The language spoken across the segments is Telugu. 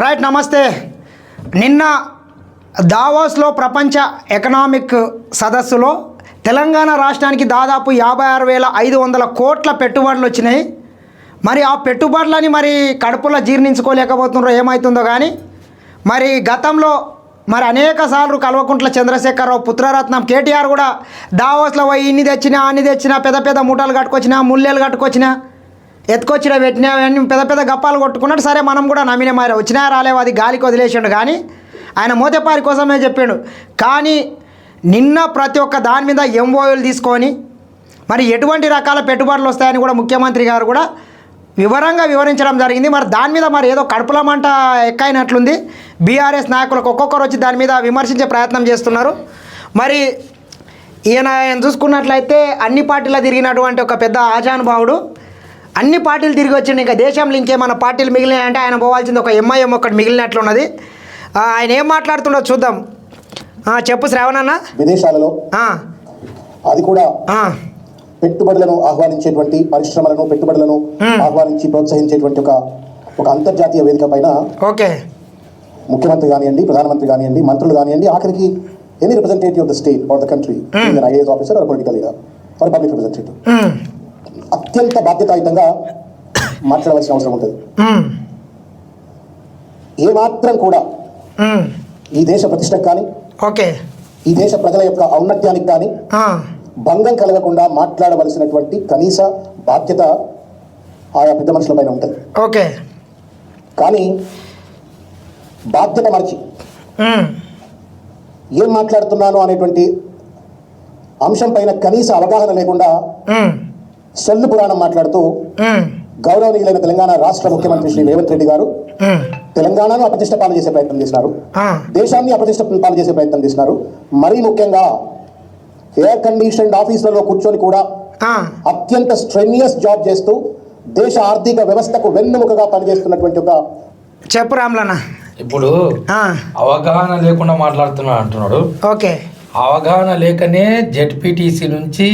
రైట్ నమస్తే. నిన్న దావోస్లో ప్రపంచ ఎకనామిక్ సదస్సులో తెలంగాణ రాష్ట్రానికి దాదాపు యాభై ఆరు వేల ఐదు వందల కోట్ల పెట్టుబడులు వచ్చినాయి. మరి ఆ పెట్టుబడులని మరి కడుపులో జీర్ణించుకోలేకపోతున్నారో ఏమవుతుందో కానీ మరి గతంలో మరి అనేక సార్లు కల్వకుంట్ల చంద్రశేఖరరావు పుత్రరత్నం కేటీఆర్ కూడా దావోస్లో పోయి ఇన్ని తెచ్చినా అన్ని తెచ్చినా పెద్ద పెద్ద మూటలు కట్టుకొచ్చినా ముల్లెలు కట్టుకొచ్చినా ఎత్తుకొచ్చిన పెట్టినా అన్ని పెద్ద పెద్ద గప్పాలు కొట్టుకున్నాడు. సరే మనం కూడా నమ్మిన మారే. వచ్చినా రాలేవు అది గాలికి వదిలేసిండు. కానీ ఆయన మోతపారి కోసమే చెప్పాడు. కానీ నిన్న ప్రతి ఒక్క దాని మీద ఎంఓయూలు తీసుకొని మరి ఎటువంటి రకాల పెట్టుబడులు వస్తాయని కూడా ముఖ్యమంత్రి గారు కూడా వివరంగా వివరించడం జరిగింది. మరి దాని మీద మరి ఏదో కడుపుల మంట ఎక్కైనట్లుంది. బీఆర్ఎస్ నాయకులకు ఒక్కొక్కరు వచ్చి దాని మీద విమర్శించే ప్రయత్నం చేస్తున్నారు. మరి ఈయన ఆయన చూసుకున్నట్లయితే అన్ని పార్టీలో తిరిగినటువంటి ఒక పెద్ద ఆజానుభావుడు అన్ని పార్టీలు తిరిగి వచ్చిండు. ఇంకా దేశంలో ఇంకేమైనా పార్టీలు మిగిలినాయంటే ఆయన పోవాల్సింది ఒక ఎంఐఎం ఒకటి మిగిలినట్లున్నది ఆయన ఏం మాట్లాడుతుండో చూద్దాం. చెప్పు శ్రావణన్న. విదేశాలలో అది కూడా పెట్టుబడులను ఆహ్వానించేటువంటి పరిశ్రమలను పెట్టుబడులను ఆహ్వానించి ప్రోత్సహించేటువంటి ఒక ఒక అంతర్జాతీయ వేదిక పైన ఓకే. ముఖ్యమంత్రి కానివ్వండి ప్రధానమంత్రి కానివ్వండి మంత్రులు కానివ్వండి ఆఖరికి any representative of the state or the country IAS officer or political leader or public representative అత్యంత బాధ్యతాయుతంగా మాట్లాడవలసిన అవసరం ఉంటుంది. ఉమ్, ఏమాత్రం కూడా ఈ దేశ ప్రతిష్టకు కానీ ఓకే. ఈ దేశ ప్రజల యొక్క ఔన్నత్యానికి కానీ భంగం కలగకుండా మాట్లాడవలసినటువంటి కనీస బాధ్యత ఆయా పెద్ద మనుషుల పైన ఉంటుంది. ఓకే. కానీ బాధ్యత మరచి ఏం మాట్లాడుతున్నాను అనేటువంటి అంశం పైన కనీస అవగాహన లేకుండా సొల్లు పురాణం మాట్లాడుతూ గౌరవనీయులైన తెలంగాణ రాష్ట్ర ముఖ్యమంత్రి శ్రీ రేవంత్ రెడ్డి గారు తెలంగాణను అప్రతిష్ట పాలు చేసే ప్రయత్నం చేసినారు. ఆ, దేశాన్ని అప్రతిష్ట పాలు చేసే ప్రయత్నం చేసినారు. మరీ ముఖ్యంగా ఎయిర్ కండిషన్డ్ ఆఫీసులలో కూర్చొని కూడా ఆ, అత్యంత స్ట్రెనియస్ జాబ్ చేస్తూ దేశ ఆర్థిక వ్యవస్థకు వెన్నుముకగా పనిచేస్తున్నటువంటి ఒక చెప్పు రామ్లన్న. ఇప్పుడు ఆ, అవగాహన లేకుండా మాట్లాడుతున్నా అంటున్నాడు. ఓకే. అవగాహన లేకనే జెడ్పీటీసీ నుంచి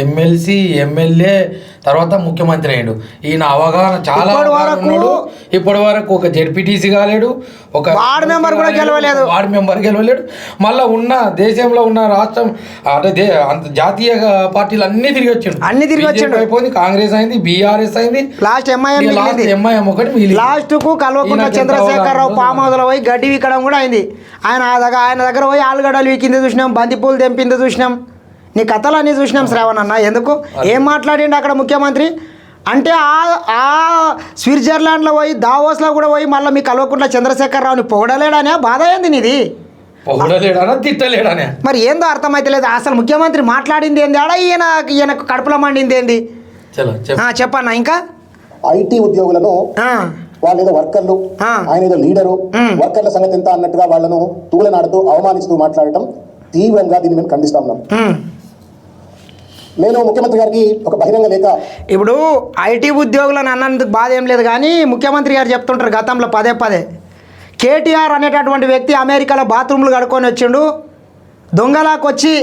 ఎమ్మెల్సీ ఎమ్మెల్యే తర్వాత ముఖ్యమంత్రి అయ్యాడు. ఈయన అవగాహన చాలా వరకు- ఉన్నాడు. ఇప్పటి వరకు ఒక జెడ్పీటీసీ కాలేడు ఒక వార్డ్ మెంబర్ కూడా గెలవలేదు. వార్డ్ మెంబర్ గెలవలేడు. మళ్ళా ఉన్న దేశంలో ఉన్న రాష్ట్రం అంటే జాతీయ పార్టీలు అన్ని తిరిగి వచ్చిండు అన్ని తిరిగి వచ్చిండు. అయిపోయింది కాంగ్రెస్ అయింది బీఆర్ఎస్ అయింది. లాస్ట్ ఎంఐఎం లాస్ట్ ఎంఐఎం ఒకటి లాస్ట్కు కల్వకుంట్ల చంద్రశేఖరరావు పామ్ హౌస్లో పోయి గడ్డి వీకడం కూడా అయింది. ఆయన ఆయన దగ్గర పోయి ఆలుగడ్డలు వీకింది చూసినాం బంతిపూలు తెంపింది చూసినాం. నీ కథలు అన్నీ చూసినాం శ్రావణ్ అన్న. ఎందుకు? ఏం మాట్లాడిండు అక్కడ ముఖ్యమంత్రి? అంటే ఆ ఆ స్విట్జర్లాండ్లో పోయి దావోస్లో కూడా పోయి మళ్ళీ మీ కల్వకుంట్ల చంద్రశేఖరరావుని పొగడలేడనే? బాధ ఏంది నీది? పొగడలేడానా తిట్టలేడానే? మరి ఏందో అర్థమైతలేదు. అసలు ముఖ్యమంత్రి మాట్లాడింది ఏంది? ఆడ ఈయన ఈయనకు కడుపులో మండింది ఏంది? చలో చెప్పు. ఆ, చెప్పన్నా ఇంకా? ఐటీ ఉద్యోగులను ఆ, వాళ్ళు ఏదో వర్కర్లు. ఆయన ఏదో లీడరు. వర్కర్ల సంగతి ఎంత అన్నట్టుగా వాళ్ళను తూలనాడుతూ అవమానిస్తూ మాట్లాడటం తీవ్రంగా దీన్ని మేము ఖండిస్తా ఉన్నాం. నేను ముఖ్యమంత్రి గారికి ఒక బహిరంగ లేఖ. ఇప్పుడు ఐటీ ఉద్యోగులను అన్నందుకు బాధ ఏం లేదు కానీ ముఖ్యమంత్రి గారు చెప్తుంటారు గతంలో పదే పదే. కేటీఆర్ అనేటటువంటి వ్యక్తి అమెరికాలో బాత్రూమ్లు కడుక్కొని వచ్చిండు. దొంగలాకు వచ్చి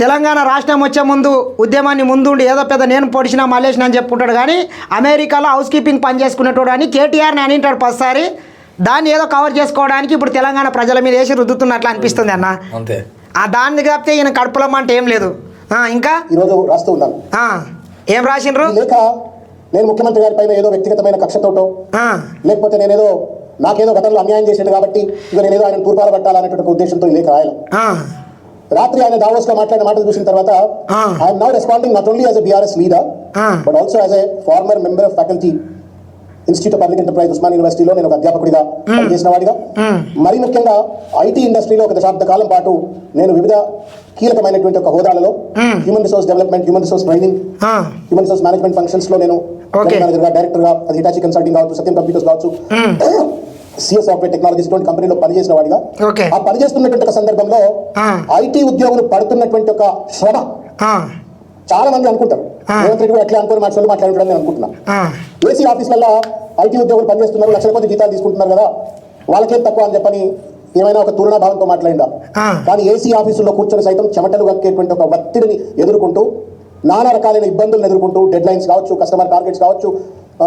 తెలంగాణ రాష్ట్రం వచ్చే ముందు ఉద్యమాన్ని ముందుండి ఏదో పెద్ద నేను పొడిచినా మల్లేసిన అని చెప్పుకుంటాడు కానీ అమెరికాలో హౌస్ కీపింగ్ పని చేసుకునేటోడు అని కేటీఆర్ని అనింటాడు పదిసారి. దాన్ని ఏదో కవర్ చేసుకోవడానికి ఇప్పుడు తెలంగాణ ప్రజల మీద వేసి రుద్దుతున్నట్లు అనిపిస్తుంది అన్న. అంతే. ఆ దాన్ని కాపితే ఈయన కడుపులం అంటే ఏం లేదు. ఇంకా? ఈరోజు రాస్తూ ఉన్నాను. ఏం రాసిండ్రు? లేఖ నేను ముఖ్యమంత్రి గారి పైన ఏదో వ్యక్తిగతమైన కక్షతోటో లేకపోతే నేనేదో నాకేదో గతంలో అన్యాయం చేసిండు కాబట్టి ఇక నేనేదో ఆయన తూర్పాల పట్టాలనేటువంటి ఉద్దేశంతో ఈ లేఖ రాయాలి ఆ, రాత్రి ఆయన దావోస్లో మాట్లాడిన మాటలు చూసిన తర్వాత. I'm now responding not only as a BRS leader. But also as a former member of faculty institute of public enterprise Osman యూనివర్సిటీలో నేను ఒక అధ్యాపకుడిగా పనిచేసిన వాడిగా. మరీ ముఖ్యంగా ఐటీ ఇండస్ట్రీలో ఒక దశాబ్ద కాలం పాటు నేను వివిధ కీలకమైనటువంటి ఒక హోదాలలో human resource development human resource training human resource management ఫంక్షన్స్లో నేను Okay. మేనేజర్గా డైరెక్టర్గా అది హిటాచి కన్సల్టింగ్ కావచ్చు సత్యం కంప్యూటర్స్ కావచ్చు సిఎస్ సాఫ్ట్వేర్ టెక్నాలజీస్ ఇటువంటి కంపెనీలో పనిచేసిన వాడిగా. ఆ పనిచేస్తున్నటువంటి ఒక సందర్భంలో. ఐటీ ఉద్యోగులు పడుతున్నటువంటి ఒక శ్రమ. చాలా మంది అనుకుంటారు. రేవంత్ రెడ్డి కూడా ఎట్లా అనుకుని మాట మాట్లాడుతున్నాను నేను అనుకుంటున్నా. ఆ, ఏసీ ఆఫీసులలో ఐటీ ఉద్యోగులు పనిచేస్తున్నారు లక్షల కొద్ది జీతాలు తీసుకుంటున్నారు కదా. వాళ్ళకేం తక్కువ అని చెప్పని ఏమైనా ఒక తులనా భావంతో మాట్లాడిందా. కానీ ఏసీ ఆఫీసుల్లో కూర్చొని సైతం చెమటలు కక్కేటువంటి ఒక ఒత్తిడిని ఎదుర్కొంటూ నానా రకాలైన ఇబ్బందులను ఎదుర్కొంటూ డెడ్ లైన్స్ కావచ్చు కస్టమర్ టార్గెట్స్ కావచ్చు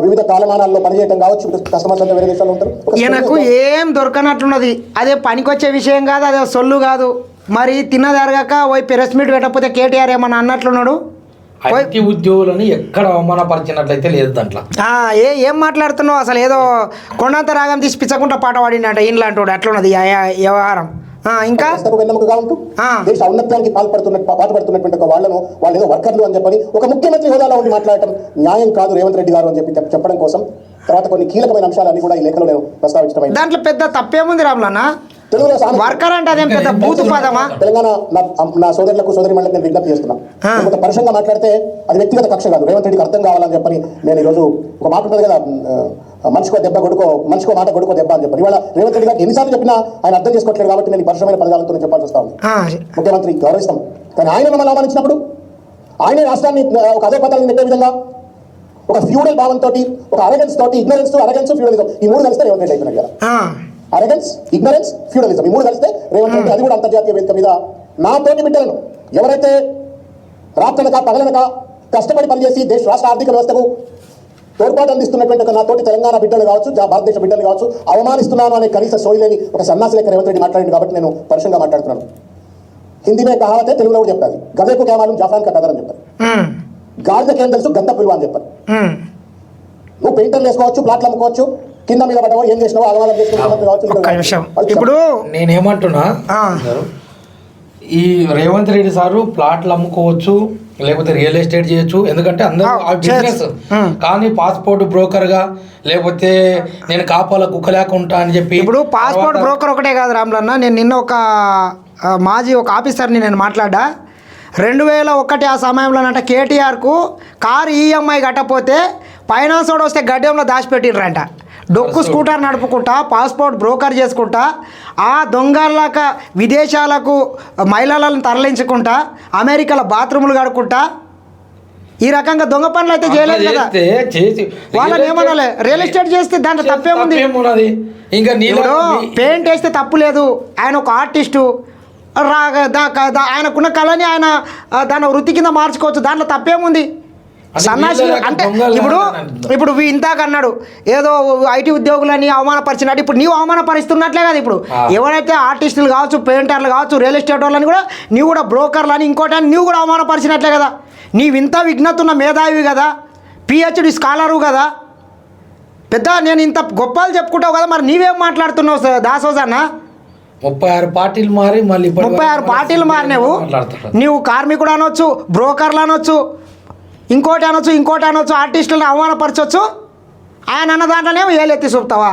వివిధ కాలమానాల్లో పనిచేయడం కావచ్చు కస్టమర్స్ అంతా వేరే దేశాల్లో ఉంటారు. ఈయనకు ఏం దొరకనట్లున్నది. అదే పనికొచ్చే విషయం కాదు అదే సొల్లు కాదు. మరి తిన్నదరగాక పోయి ప్రెస్ మీట్ పెట్టకపోతే కేటీఆర్ ఏమన్నా అన్నట్లున్నాడు? ఐటీ ఉద్యోగులను ఎక్కడ అవమానపరిచినట్లయితే లేదు దాంట్లో. ఆ, ఏ ఏం మాట్లాడుతున్నావు? అసలు ఏదో కొండంత రాగం తీసి పిచ్చకుండా పాట పాడిండట ఇంలాంటి అట్లున్నది ఈ ఆ- వ్యవహారం. ఆ, ఇంకా? వ్యవస్థకు వెన్నెముకగా ఉంటూ ఆ. దేశ ఔన్నత్యానికి పాల్పడుతున్న పాటుపడుతున్నటువంటి ఒక వాళ్ళను వాళ్ళు ఏదో వర్కర్లు అని చెప్పని ఒక ముఖ్యమంత్రి హోదాలో ఉండి మాట్లాడటం న్యాయం కాదు రేవంత్ రెడ్డి గారు అని చెప్పి చెప్- చెప్పడం కోసం తర్వాత కొన్ని కీలకమైన అంశాలన్నీ కూడా ఈ లేఖలో నేను ప్రస్తావించడం. దాంట్లో పెద్ద తప్పేముంది రాములన్న? తెలుగులో వర్కర్ అంటే అదేం పెద్ద బూతు పదమా? తెలంగాణ నా సోదరులకు సోదరి మళ్ళీ నేను విజ్ఞప్తి చేస్తున్నా. ఆ. నేను కొంత పరుషంగా మాట్లాడితే అది వ్యక్తిగత కక్ష కాదు. రేవంత్ రెడ్డికి అర్థం కావాలని చెప్పని నేను ఈరోజు ఒక మాట ఉంటుంది కదా మనిషికో దెబ్బ కొడుకో మనిషికో మాట కొడుకో దెబ్బ అని చెప్పని. ఇవాళ రేవంత్ రెడ్డి గారికి ఎన్నిసార్లు చెప్పినా ఆయన అర్థం చేసుకోవట్లేదు కాబట్టి నేను ఈ పరుషమైన పదజాలంతో చెప్పాల్సి వస్తా ఉంది. ముఖ్యమంత్రి గౌరవిస్తాం. కానీ ఆయన మమ్మల్ని అవమానించినప్పుడు ఆయన రాష్ట్రాన్ని ఒక అదే పదాలను నెట్టే విధంగా ఒక ఫ్యూడల్ భావంతో ఒక అరగెన్స్ తోటి ఇగ్నరెన్స్ అరగెన్స్ ఫ్యూడలిజం ఈ మూడు కలిస్తే రేవంత్ రెడ్డి అయిపోయినారు కదా. అరగెన్స్ ఇగ్నరెన్స్ ఫ్యూడలిజం ఈ మూడు కలిస్తే రేవంత్ రెడ్డి అది కూడా అంతర్జాతీయ వేదిక మీద నా తోటి బిడ్డలను ఎవరైతే రాత్రనక పగలనక కష్టపడి పనిచేసి దేశ రాష్ట్ర ఆర్థిక వ్యవస్థకు తోడ్పాటు అందిస్తున్నటువంటి నా తోటి తెలంగాణ బిడ్డలు కావచ్చు భారతదేశ బిడ్డలు కావచ్చు అవమానిస్తున్నాను అనే కనీస సోయి లేని ఒక సన్నాసి లెక్క రేవంత్ రెడ్డి మాట్లాడింది కాబట్టి నేను పరుషంగా మాట్లాడుతున్నాను. హిందీ మే కహావతే తెలుగులో కూడా చెప్తాది గజకు కేమాలం జాఫ్రాన్ కా కదర్ అని చెప్పారు గాడిదకేం తెలుసు? గంత పిలువ అని చెప్పారు. నువ్వు పెయింటర్లు వేసుకోవచ్చు ప్లాట్లు అమ్ముకోవచ్చు కింద మీద పడవో ఏం చేసినావో నిమిషం. ఇప్పుడు నేనేమంటున్నా? ఈ రేవంత్ రెడ్డి సారు ప్లాట్లు అమ్ముకోవచ్చు లేకపోతే రియల్ ఎస్టేట్ చేయొచ్చు. ఎందుకంటే అందరూ ఆ, బిజినెస్. కానీ పాస్పోర్ట్ బ్రోకర్గా లేకపోతే నేను కాపాల కుక్క లేకుంటా అని చెప్పి ఇప్పుడు పాస్పోర్ట్ తర్వాత- బ్రోకర్ ఒకటే కాదు రాములన్న. నేను నిన్న ఒక ఆ, మాజీ ఒక ఆఫీసర్ని నేను మాట్లాడా. రెండు వేల ఒకటి ఆ సమయంలోనంట కేటీఆర్కు కారు ఈఎంఐ కట్టపోతే ఫైనాన్స్ వాడు వస్తే గడ్డంలో దాచిపెట్టిర్రంట. డొక్కు స్కూటర్ నడుపుకుంటా పాస్పోర్ట్ బ్రోకర్ చేసుకుంటా ఆ దొంగలాక విదేశాలకు మహిళలను తరలించుకుంటా అమెరికాలో బాత్రూములు కడుకుంటా ఈ రకంగా దొంగ పనులు అయితే చేయలేదు కదా. వాళ్ళని ఏమనాలి? రియల్ ఎస్టేట్ చేస్తే దాంట్లో తప్పేముంది? ఇంకా పెయింట్ వేస్తే తప్పు లేదు ఆయన ఒక ఆర్టిస్టు. దా- ఆయనకున్న కళని ఆయన దాని వృత్తి కింద మార్చుకోవచ్చు. దాంట్లో తప్పేముంది? అంటే సన్నాసి వీళ్ళలాగా అంటే ఇప్పుడు. ఇప్పుడు ఇందాక అన్నాడు ఏదో ఐటీ ఉద్యోగులని అవమానపరిచినట్టు ఇప్పుడు నీవు అవమానపరుస్తున్నట్లే కదా ఇప్పుడు. ఎవరైతే ఆర్టిస్టులు కావచ్చు పెయింటర్లు కావచ్చు రియల్ ఎస్టేట్ వాళ్ళని కూడా నీవు కూడా బ్రోకర్లు అని ఇంకోటి అని నీవు కూడా అవమానపరిచినట్లే కదా. నీవు ఇంత విఘ్నత ఉన్న మేధావి కదా పిహెచ్డి స్కాలరు కదా. పెద్ద నేను ఇంత గొప్పలు చెప్పుకుంటావు కదా మరి నీవేం మాట్లాడుతున్నావు దాసోజన్న? ముప్పై ఆరు పార్టీలు మారి మళ్ళీ ముప్పై ఆరు పార్టీలు మారినావు. నీవు కార్మికుడు అనొచ్చు బ్రోకర్లు అనొచ్చు ఇంకోటి అనొచ్చు ఇంకోటి అనొచ్చు ఆర్టిస్టులను అవమానపరచొచ్చు. ఆయన అన్న దాంట్లోనేమో ఏలెత్తి చూపుతావా?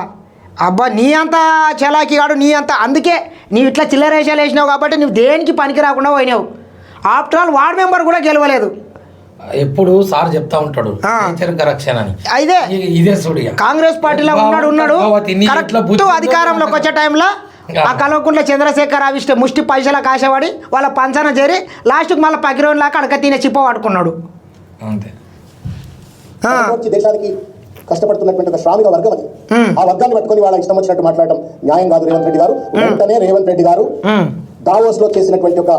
అబ్బా నీ అంత చలాకి కాడు నీ అంత అందుకే నీవు ఇట్లా చిల్లరేషాలు వేసినావు కాబట్టి నువ్వు దేనికి పనికి రాకుండా పోయినావు? ఆఫ్టర్ ఆల్ వార్డ్ మెంబర్ కూడా గెలవలేదు. ఎప్పుడు సార్ చెప్తా ఉంటాడు కరెక్షన్ అని అయితే ఇదే చూడిగా కాంగ్రెస్ పార్టీలో ఉన్నాడు ఉన్నాడు. అధికారంలోకి వచ్చే టైంలో ఆ కల్వకుంట్ల చంద్రశేఖర్ అవిష్ట ముష్టి పైసల కాశపడి వాళ్ళ పంచన చేరి లాస్ట్కి మళ్ళీ పగిరోన్ లాగా అడక తినే చిప్ప పట్టుకున్నాడు అంతే ఆ, వచ్చి దేశానికి కష్టపడుతున్నటువంటి ఒక శ్రామిక వర్గం అది. ఆ వర్గాన్ని పట్టుకొని వాళ్ళ ఇష్టం వచ్చినట్టు మాట్లాడటం న్యాయం కాదు రేవంత్ రెడ్డి గారు వెంటనే రేవంత్ రెడ్డి గారు దావోస్లో చేసినటువంటి ఒక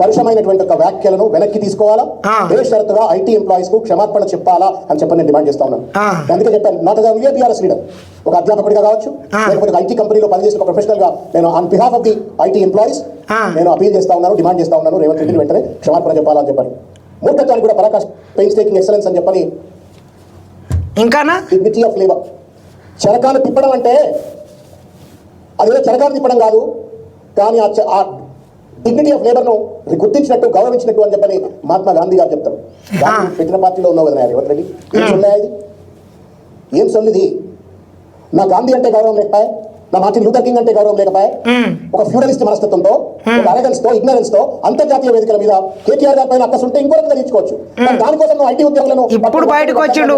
పరుషమైనటువంటి ఒక వ్యాఖ్యలను వెనక్కి తీసుకోవాలా ఆ. బేషరతుగా ఐటీ ఎంప్లాయీస్కు క్షమాపణ చెప్పాలా అని చెప్పని నేను డిమాండ్ చేస్తా ఉన్నాను. అందుకే చెప్పాను నాట్ a బీఆర్ఎస్ లీడర్ ఒక అధ్యాపకుడిగా కావచ్చు. లేకపోతే ఒక ఐటీ కంపెనీలో పనిచేసిన ఒక ప్రొఫెషనల్గా నేను on behalf of the IT employees. నేను అపీల్ చేస్తా ఉన్నాను డిమాండ్ చేస్తా ఉన్నాను రేవంత్ రెడ్డిని వెంటనే క్షమాపణ చెప్పాలని చెప్పని మూర్ఖత్వానికి కూడా పరాకాష్ పెయిన్స్ టేకింగ్ ఎక్సలెన్స్ అని చెప్పని ఇంకానా? డిగ్నిటీ ఆఫ్ లేబర్ చరకాలు తిప్పడం అంటే అదేదో చరకాలు తిప్పడం కాదు కానీ ఆ డిగ్నిటీ ఆఫ్ లేబర్ను గుర్తించినట్టు గౌరవించినట్టు అని చెప్పని మహాత్మా గాంధీ గారు చెప్తారు. పెట్టిన పార్టీలో ఉన్నావు కదా రేవంత్ రెడ్డి. ఏం సొల్లా ఇది ఏం సొల్లిది? నా గాంధీ అంటే గౌరవం లేకపోయా? నా మార్టిన్ లూథర్ కింగ్ అంటే గౌరవం లేకపోయా. ఒక ఫ్యూడలిస్ట్ మనస్తత్వంతో ఒక అరగన్స్తో ఇగ్నరెన్స్తో అంతర్జాతీయ వేదికల మీద కేటీఆర్ గారి పైన అక్కస్ ఉంటే ఇంకో రకంగా తీర్చుకోవచ్చు దానికోసం ఐటీ ఉద్యోగులను ఇప్పుడు బయటకు వచ్చిండు.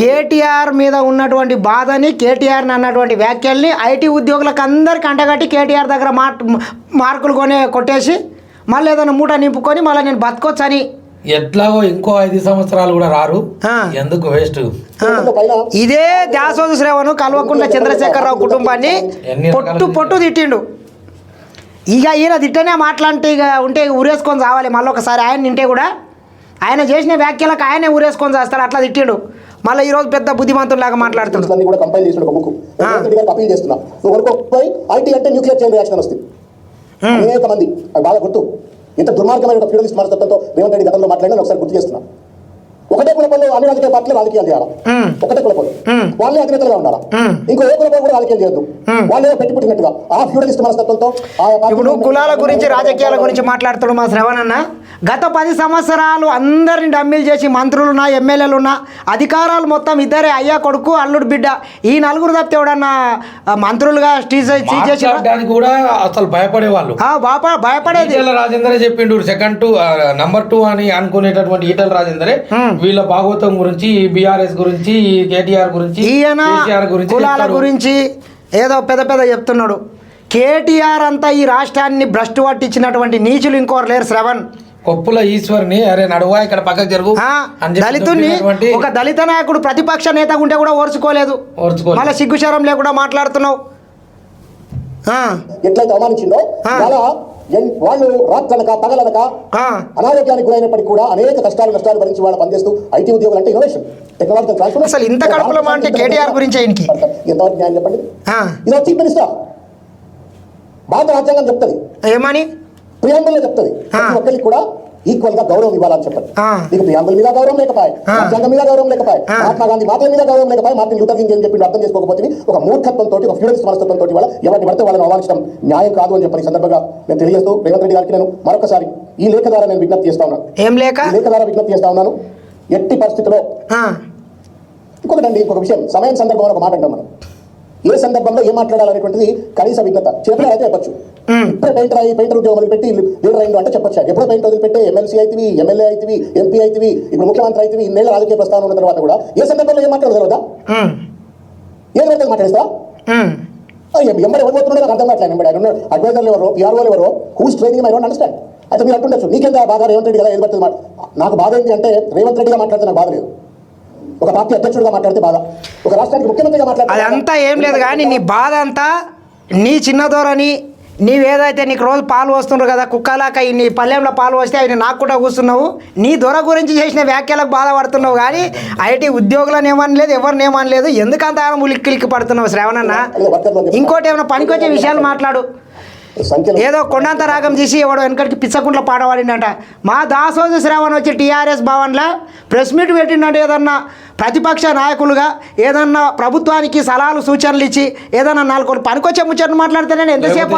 కేటీఆర్ మీద ఉన్నటువంటి బాధని కేటీఆర్ అన్నటువంటి వ్యాఖ్యల్ని ఐటీ ఉద్యోగులకు అందరికి అంటగట్టి కేటీఆర్ దగ్గర మార్ మార్కులు కొని కొట్టేసి మళ్ళీ ఏదైనా మూట నింపుకొని మళ్ళీ నేను బతకొచ్చని ఎట్లాగో ఇంకో ఐదు సంవత్సరాలు కూడా రారు. ఎందుకు వేస్ట్ ఇదే దాసోజు శ్రేవను కల్వకుంట్ల చంద్రశేఖరరావు కుటుంబాన్ని పొట్టు పొట్టు తిట్టిండు. ఇక ఈయన తిట్టనే మాట్లాంటే ఇక ఉంటే ఇక ఉరేసుకొని రావాలి. మళ్ళీ ఒకసారి ఆయన తింటే కూడా ఆయన చేసిన వ్యాఖ్యలకు ఆయనే ఊరేసుకొని చేస్తాడు అట్లా తిట్టిండు. మళ్ళీ ఈరోజు పెద్ద బుద్ధిమంతులాగా మాట్లాడుతున్నాడు. కూడా కంపైల్ చేసిన ఒక బుక్ చేస్తున్నా ఐటీ అంటే న్యూక్లియర్ చైన్ రియాక్షన్ వస్తుంది. అనేక మంది. బాగా గుర్తు. ఇంత దుర్మార్గమైన ఒక ఫ్యూడలిస్ట్ మనస్తత్వంతో రేవంత్ రెడ్డి గతంలో మాట్లాడిన ఒకసారి గుర్తు చేస్తున్నా. ఒకటే కులపంలో అన్ని రాజకీయ పార్టీలు రాజకీయాలు చేయాలి? ఒకటే కులపంలో. వాళ్ళే అధినేతలుగా ఉండాలి? ఇంకో ఏ కులపంలో కూడా రాజకీయాలు చేయొద్దు. వాళ్ళే పెట్టి పుట్టినట్టుగా ఆ ఫ్యూడలిస్ట్ మనస్తత్వంతో ఇప్పుడు కులాల గురించి రాజకీయాల గురించి మాట్లాడుతున్నాడు మా శ్రవణన్న. గత పది సంవత్సరాలు అందరిని డమ్మీలు చేసి మంత్రులున్నా ఎమ్మెల్యేలున్నా అధికారాలు మొత్తం ఇద్దరే అయ్యా కొడుకు అల్లుడు బిడ్డ. ఈ నలుగురు తప్పితే ఎవడన్నా మంత్రులుగా స్టీజ్ కూడా అసలు భయపడేవాళ్ళు. బాప భయపడేది. ఈటెల రాజేందరే చెప్పిండు. సెకండ్ టూ నంబర్ టూ అని అనుకునేటటువంటి ఈటెల రాజేందరే. వీళ్ళ భాగవతం గురించి బీఆర్ఎస్ గురించి కేటీఆర్ గురించి ఈయన గురించి కులాల. గురించి ఏదో పెద్ద పెద్ద చెప్తున్నాడు కేటీఆర్ అంతా ఈ రాష్ట్రాన్ని భ్రష్టు పట్టించినటువంటి నీచులు ఇంకోరు లేరు శ్రవణ్ కొప్పుల ఈశ్వర్ని అరే నడువా ఇక్కడ పక్కకు జరుగు చెప్పినటువంటి ఒక దళిత నాయకుడు ప్రతిపక్ష నేత ఉంటే కూడా ఓర్చుకోలేదు. మళ్ళీ సిగ్గుశరం లేకుండా మాట్లాడుతున్నావు ఆ, ఎట్లయితే అవమానించిందో. వాళ్ళ రాత్రనక పగలనక అనారోగ్యానికి గురైనప్పటికీ కూడా అనేక కష్టాలు నష్టాలు భరించి వాళ్ళు పనిచేస్తూ ఐటీ ఉద్యోగులు అంటే ఇన్నోవేషన్ టెక్నాలజికల్ ట్రాన్స్ఫర్మేషన్ అసలు ఇంత కడుపులో అంటే కేటీఆర్ గురించి ఆయనకి. ఎంతవరకు న్యాయం చెప్పండి. ఇది చీఫ్ మినిస్టర్. భారత రాజ్యాంగం చెప్తుంది. ఏమని? ప్రియాంబుల్లో చెప్తుంది. ఒక్కరికి కూడా ఈక్వల్గా గౌరవం ఇవ్వాలని చెప్పండి. నీకు ప్రియాంబుల్ మీద గౌరవం లేకపోయి. రాజ్యాంగం మీద గౌరవం లేకపోయి. మహాత్మా గాంధీ మాటల మీద గౌరవం లేకపోయి మార్టిన్ లూథర్ కింగ్ ఏం చెప్పిండు అర్థం చేసుకోకపోతే ఒక మూర్ఖత్వంతో ఒక ఫ్యూడలిస్ట్ మనస్తత్వంతో వాళ్ళ ఎవరిని పడితే వాళ్ళని అవమానించడం న్యాయం కాదు అని చెప్పని సందర్భంగా నేను తెలియజేస్తూ రేవంత్ రెడ్డి గారికి నేను మరొకసారి ఈ లేఖ ద్వారా నేను విజ్ఞప్తి చేస్తా ఉన్నాను. ఏం లేక ఈ లేఖ ద్వారా విజ్ఞప్తి చేస్తా ఉన్నాను. ఎట్టి పరిస్థితిలో ఇంకొకటండి ఇంకొక విషయం. సమయం సందర్భంలో ఒక మాట అంటాం మనం. ఏ సందర్భంలో ఏం మాట్లాడాలనేటువంటిది కనీస విజ్ఞత. చెప్పిన అయితే చెప్పచ్చు. ఇప్పుడే పెయింటర్ అయ్యి పెయింటర్ ఉద్యోగం వదిలిపెట్టి లీడర్ అయిండు అంటే చెప్పొచ్చు ఎప్పుడో పెయింట్ వదిలిపెట్టి ఎమ్మెల్సీ అయితివి ఎమ్మెల్యే అయితివి ఎంపీ అయితివి ఇప్పుడు ముఖ్యమంత్రి అయితివి ఇన్నేళ్ళ రాజకీయ ప్రస్థానం ఉన్న తర్వాత కూడా ఏ సందర్భంలో ఏం మాట్లాడగలదా ఉమ్, ఏం పడితే మాట్లాడేస్తా ఎంబడి ఎవరు నాకు అర్థం కావట్లేదు. ఎంబడి ఆయన అడ్వైజర్లు ఎవరో పిఆర్ఓలు ఎవరో whose training I don't understand అయితే మీరు అంటుండొచ్చు నీకెంత బాధ రేవంత్ రెడ్డి కదా ఏది పడుతుంది? నాకు బాధ ఏంటి అంటే రేవంత్ రెడ్డిగా మాట్లాడితే నాకు బాధ లేదు. ఒక పార్టీ అధ్యక్షుడిగా మాట్లాడితే బాధ ఒక రాష్ట్రానికి ముఖ్యమంత్రిగా మాట్లాడితే. అదంతా ఏం లేదు కానీ నీ బాధ అంతా నీ చిన్నదోరని నీవేదైతే నీకు రోజు పాలు వస్తుండ్రు కదా కుక్కలాక నీ పల్లెంలో పాలు వస్తే అవి నాకు కూడా కూర్చున్నావు నీ దొర గురించి చేసిన వ్యాఖ్యలకు బాధపడుతున్నావు కానీ ఐటీ ఉద్యోగులను ఏమనలేదు ఎవరిని ఏమనలేదు ఎందుకంత ఉలిక్కి లిక్కి పడుతున్నావు శ్రవణన్న. ఇంకోటి ఏమైనా పనికొచ్చే విషయాలు మాట్లాడు ఏదో కొండంత రాగం చేసి ఎవడో వెనకడికి పిచ్చకుంట్ల పాట పాడిండంట. మా దాసోజు శ్రావణ్ వచ్చి టీఆర్ఎస్ భవన్లో ప్రెస్ మీట్ పెట్టిండంటే ఏదన్నా ప్రతిపక్ష నాయకులుగా ఏదన్నా ప్రభుత్వానికి సలహాలు సూచనలు ఇచ్చి ఏదన్నా నాలుగు పనికొచ్చే ముచ్చట్లు మాట్లాడితేనే ఎంతసేపు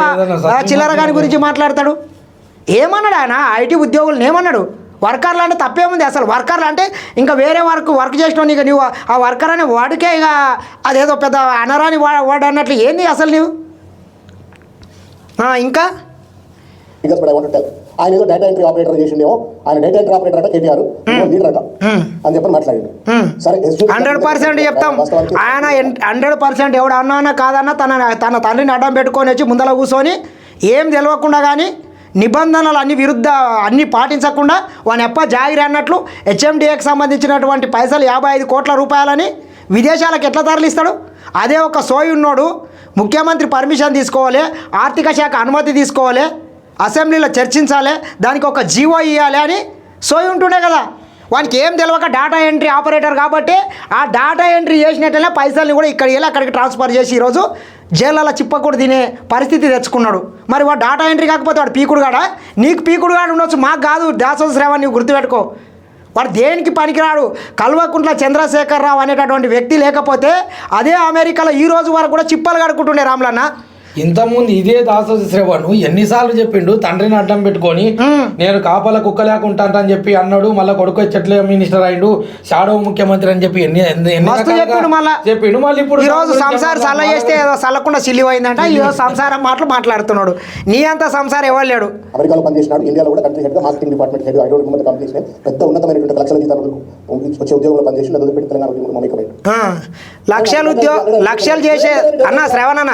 చిల్లర గాని గురించి మాట్లాడతాడు? ఏమన్నాడు ఆయన? ఐటీ ఉద్యోగులను ఏమన్నాడు? వర్కర్లు అంటే తప్పేముంది? అసలు వర్కర్లు అంటే ఇంకా వేరే వర్క్ వర్క్ చేసిన ఇక నువ్వు ఆ వర్కర్ అనే వాడికే ఇక అదేదో పెద్ద అనరాని వాడు అన్నట్లు ఏంది అసలు నువ్వు ఇంకా? వాంట్ టెల్ ఆయన ఏదో డేటా ఎంట్రీ ఆపరేటర్ చేసిండేమో. ఆయన డేటా ఎంట్రీ ఆపరేటర్ అట కేటీఆర్ లీడర్ అట. అని చెప్పని మాట్లాడాడు. సరే హండ్రెడ్ పర్సెంట్ చెప్తాం. ఆయన హండ్రెడ్ పర్సెంట్ ఎవడు అన్నా కాదన్నా తన తన తండ్రిని అడ్డం పెట్టుకొని వచ్చి ముందర కూర్చొని ఏం తెలియకుండా కానీ నిబంధనలు అన్ని విరుద్ధ అన్ని పాటించకుండా వాని ఎప్ప జాగిరి అన్నట్లు హెచ్ఎండిఏకి సంబంధించినటువంటి పైసలు యాభై ఐదు కోట్ల రూపాయలని విదేశాలకు ఎట్లా తరలిస్తాడు? అదే ఒక సోయి ఉన్నోడు ముఖ్యమంత్రి పర్మిషన్ తీసుకోవాలి ఆర్థిక శాఖ అనుమతి తీసుకోవాలి అసెంబ్లీలో చర్చించాలి దానికి ఒక జీవో ఇవ్వాలి అని సోయి ఉంటుండే కదా. వానికి ఏం తెలియక డేటా ఎంట్రీ ఆపరేటర్ కాబట్టి ఆ డేటా ఎంట్రీ చేసినట్టనే పైసల్ని కూడా ఇక్కడ వెళ్ళి అక్కడికి ట్రాన్స్ఫర్ చేసి ఈరోజు జైళ్ళలో చిప్పకూడ తినే పరిస్థితి తెచ్చుకున్నాడు. మరి వాడు డేటా ఎంట్రీ కాకపోతే వాడు పీకుడు కాడా? నీకు పీకుడు కాడు ఉండొచ్చు మాకు కాదు దాసోజ శ్రేవ నీవు గుర్తుపెట్టుకో. వాడు దేనికి పనికిరాడు? కల్వకుంట్ల చంద్రశేఖరరావు అనేటటువంటి వ్యక్తి లేకపోతే అదే అమెరికాలో ఈ రోజు వరకు కూడా చిప్పలు కడుక్కుంటుండే రాములన్న. ఇంతకుముందు ఇదే దాసోజి శ్రవణ్ ఎన్నిసార్లు చెప్పిండు తండ్రిని అడ్డం పెట్టుకొని. నేను కాపల కుక్క లేకుంటాను అని చెప్పి అన్నాడు మళ్ళీ కొడుకు చెట్ల మినిస్టర్ అయిండు షాడో ముఖ్యమంత్రి అని చెప్పి ఎన్ని చెప్పిండు మళ్ళా. చెప్పిండు. మళ్ళీ ఇప్పుడు సంసారం సల్ల చేస్తే ఏదో పోయిందంట ఈ రోజు సంసారం మాటలు మాట్లాడుతున్నాడు. నీ అంత సంసారం ఎవరు లేడు? అమెరికాలో పనిచేసినాడు ఇండియాలో కూడా కంట్రీ హెడ్గా మార్కెటింగ్ డిపార్ట్మెంట్ హెడ్ ఐడోర్ మంది కంపెనీస్ పెద్ద ఉన్నతమైనటువంటి లక్షల జీతాలు వచ్చే ఉద్యోగంలో పనిచేసి అది పెట్టి తెలంగాణ లక్షలు ఉద్యోగ లక్షలు చేసే అన్న శ్రవణన్న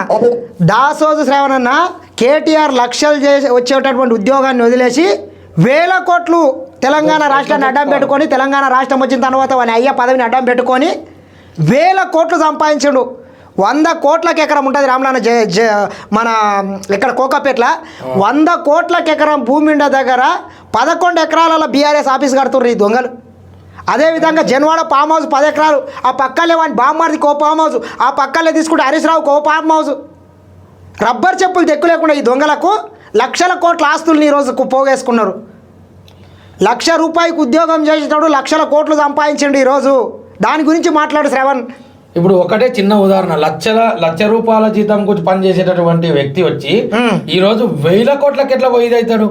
దాసోజు శ్రవణన్న కేటీఆర్ లక్షలు చేసి వచ్చేటటువంటి ఉద్యోగాన్ని వదిలేసి వేల కోట్లు తెలంగాణ రాష్ట్రాన్ని అడ్డం పెట్టుకొని తెలంగాణ రాష్ట్రం వచ్చిన తర్వాత వాని అయ్య పదవిని అడ్డం పెట్టుకొని వేల కోట్లు సంపాదించాడు. వంద కోట్లకి ఎకరం ఉంటుంది రామనాన్న జ జ మన ఇక్కడ కోకాపేట్ల. వంద కోట్లకి ఎకరం భూమి ఉండే దగ్గర పదకొండు ఎకరాలలో బీఆర్ఎస్ ఆఫీస్ కడుతున్నారు ఈ దొంగలు. అదేవిధంగా జన్వాడ ఫామ్ హౌస్ పది ఎకరాలు. ఆ పక్కలే వాడి బామ్మార్ది కో ఫామ్ హౌస్ ఆ పక్కలే తీసుకుంటే హరీష్ రావు కో ఫామ్ హౌస్ రబ్బర్ చెప్పులు తెక్కు లేకుండా ఈ దొంగలకు లక్షల కోట్ల ఆస్తుల్ని ఈరోజు పోగేసుకున్నారు. లక్ష రూపాయికి ఉద్యోగం చేసేటప్పుడు లక్షల కోట్లు సంపాదించండి ఈరోజు దాని గురించి మాట్లాడు శ్రవణ్. ఇప్పుడు ఒకటే చిన్న ఉదాహరణ. లక్షల లక్ష రూపాయల జీతం గురించి పనిచేసేటటువంటి వ్యక్తి వచ్చి. ఈ రోజు వేల కోట్లకి ఎట్లా పోయి అవుతాడు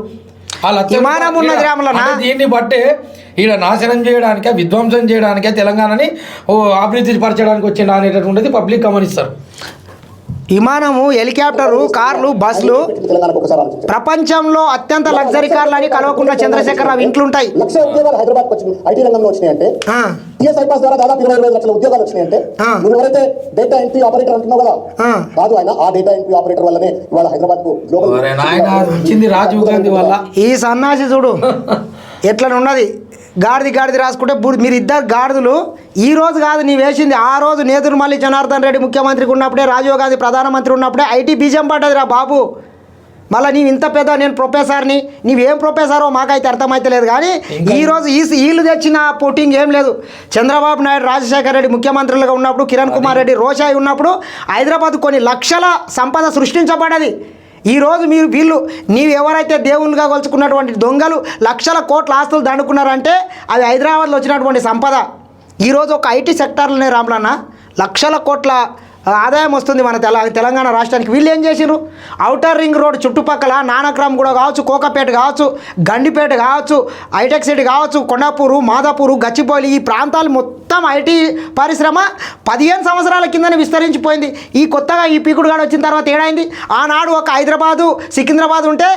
ఆ లక్ష దీన్ని బట్టే ఈడ నాశనం చేయడానికే విధ్వంసం చేయడానికే తెలంగాణని ఓ అభివృద్ధి పరచడానికి వచ్చిండ అనేటటువంటిది పబ్లిక్ గమనిస్తారు. విమానము హెలికాప్టరు కార్లు బస్సులు ప్రపంచంలో అత్యంత లగ్జరీ కార్లు అని కలవకుండా చంద్రశేఖరరావు ఇంట్లో ఉంటాయి. లక్ష ఉద్యోగాలు హైదరాబాద్ వచ్చింది. ఐటీ రంగంలో వచ్చినాయంటే ఆ, టీఎస్ ఐపాస్ ద్వారా దాదాపు ఇరవై ఐదు లక్షల ఉద్యోగాలు వచ్చినాయంటే. నువ్వు ఎవరైతే డేటా ఎంట్రీ ఆపరేటర్ అంటున్నావు కదా ఆ. కాదు ఆయన ఆ డేటా ఎంట్రీ ఆపరేటర్ వల్లనే ఇవాళ హైదరాబాద్కు గ్లోబల్ ఒరే నాయన వచ్చింది రాజీవ్ గాంధీ వల్ల. ఈ సన్నాసి చూడు ఎట్లా ఉన్నది గాడిది గాడిది రాసుకుంటే మీరు ఇద్దరు గాడిదలు ఈ రోజు కాదు నీ వేసింది ఆ రోజు నేదురుమల్లి జనార్దన్ రెడ్డి ముఖ్యమంత్రికి ఉన్నప్పుడే రాజీవ్ గాంధీ ప్రధానమంత్రి ఉన్నప్పుడే ఐటీ బీజం పడ్డది రా బాబు. మళ్ళీ నీవు ఇంత పెద్ద నేను ప్రొఫెసర్ని నీవేం ప్రొఫెసరో మాకైతే అర్థమైతే లేదు కానీ ఇంకా- ఈ రోజు ఈ వీళ్ళు తెచ్చిన పుట్టింగ్ ఏం లేదు. చంద్రబాబు నాయుడు రాజశేఖర రెడ్డి ముఖ్యమంత్రులుగా ఉన్నప్పుడు కిరణ్ కుమార్ రెడ్డి రోషాయి ఉన్నప్పుడు హైదరాబాద్ కొన్ని లక్షల సంపద సృష్టించబడ్డది. ఈరోజు మీరు వీళ్ళు నీవు ఎవరైతే దేవుళ్ళుగా కొలుచుకున్నటువంటి దొంగలు లక్షల కోట్ల ఆస్తులు దండుకున్నారంటే అది హైదరాబాద్లో వచ్చినటువంటి సంపద. ఈరోజు ఒక ఐటీ సెక్టార్లోనే రామ్లన్న లక్షల కోట్ల ఆదాయం వస్తుంది మన తెల తెలంగాణ రాష్ట్రానికి. వీళ్ళు ఏం చేసిరు ఔటర్ రింగ్ రోడ్ చుట్టుపక్కల నానక్రమ్ కూడా కావచ్చు కోకపేట కావచ్చు గండిపేట కావచ్చు హైటెక్ సిటీ కావచ్చు కొండాపూరు మాదాపూరు గచ్చిపోలి ఈ ప్రాంతాలు మొత్తం ఐటీ పరిశ్రమ పదిహేను సంవత్సరాల కిందనే విస్తరించిపోయింది. ఈ కొత్తగా ఈ పీకుడు గాడు వచ్చిన తర్వాత ఏడైంది? ఆనాడు ఒక హైదరాబాదు సికింద్రాబాద్ ఉంటే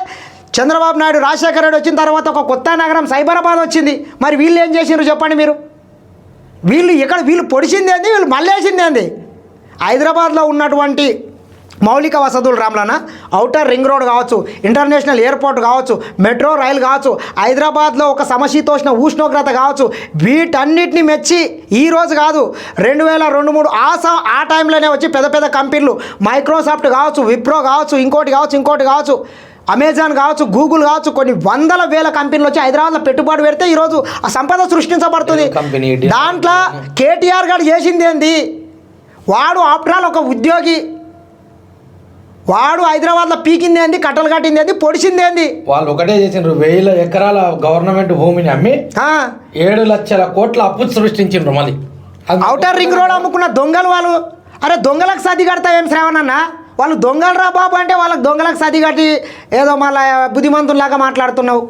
చంద్రబాబు నాయుడు రాజశేఖర రెడ్డి వచ్చిన తర్వాత ఒక కొత్త నగరం సైబరాబాద్ వచ్చింది. మరి వీళ్ళు ఏం చేసినారు చెప్పండి మీరు? వీళ్ళు ఇక్కడ వీళ్ళు పొడిచింది ఏంది వీళ్ళు మళ్ళేసింది ఏంది హైదరాబాద్లో ఉన్నటువంటి మౌలిక వసతులు రామ్లన ఔటర్ రింగ్ రోడ్ కావచ్చు ఇంటర్నేషనల్ ఎయిర్పోర్ట్ కావచ్చు మెట్రో రైలు కావచ్చు హైదరాబాద్లో ఒక సమశీతోష్ణ ఉష్ణోగ్రత కావచ్చు వీటన్నిటిని మెచ్చి ఈ రోజు కాదు రెండు వేల రెండు మూడు ఆ స ఆ టైంలోనే వచ్చి పెద్ద పెద్ద కంపెనీలు మైక్రోసాఫ్ట్ కావచ్చు విప్రో కావచ్చు ఇంకోటి కావచ్చు ఇంకోటి కావచ్చు అమెజాన్ కావచ్చు గూగుల్ కావచ్చు కొన్ని వందల వేల కంపెనీలు వచ్చి హైదరాబాద్లో పెట్టుబడి పెడితే ఈరోజు ఆ సంపద సృష్టించబడుతుంది. దాంట్లో కేటీఆర్ గారు చేసింది ఏంది? వాడు ఆఫ్టర్ ఒక ఉద్యోగి. వాడు హైదరాబాద్లో పీకింది ఏంది కట్టలు కట్టింది ఏంది పొడిచింది ఏంది? వాళ్ళు ఒకటే చేసిండ్రు వేల ఎకరాల గవర్నమెంట్ భూమిని అమ్మి ఏడు లక్షల కోట్ల అప్పు సృష్టించిండ్రు మళ్ళీ. అది ఔటర్ రింగ్ రోడ్ అమ్ముకున్న దొంగలు వాళ్ళు. అరే దొంగలకు సర్ది కడతావేం శ్రావణన్న? వాళ్ళు దొంగలు రా బాబు అంటే వాళ్ళకి దొంగలకు సర్ది కట్టి ఏదో మళ్ళీ బుద్ధిమంతుల్లాగా మాట్లాడుతున్నావు.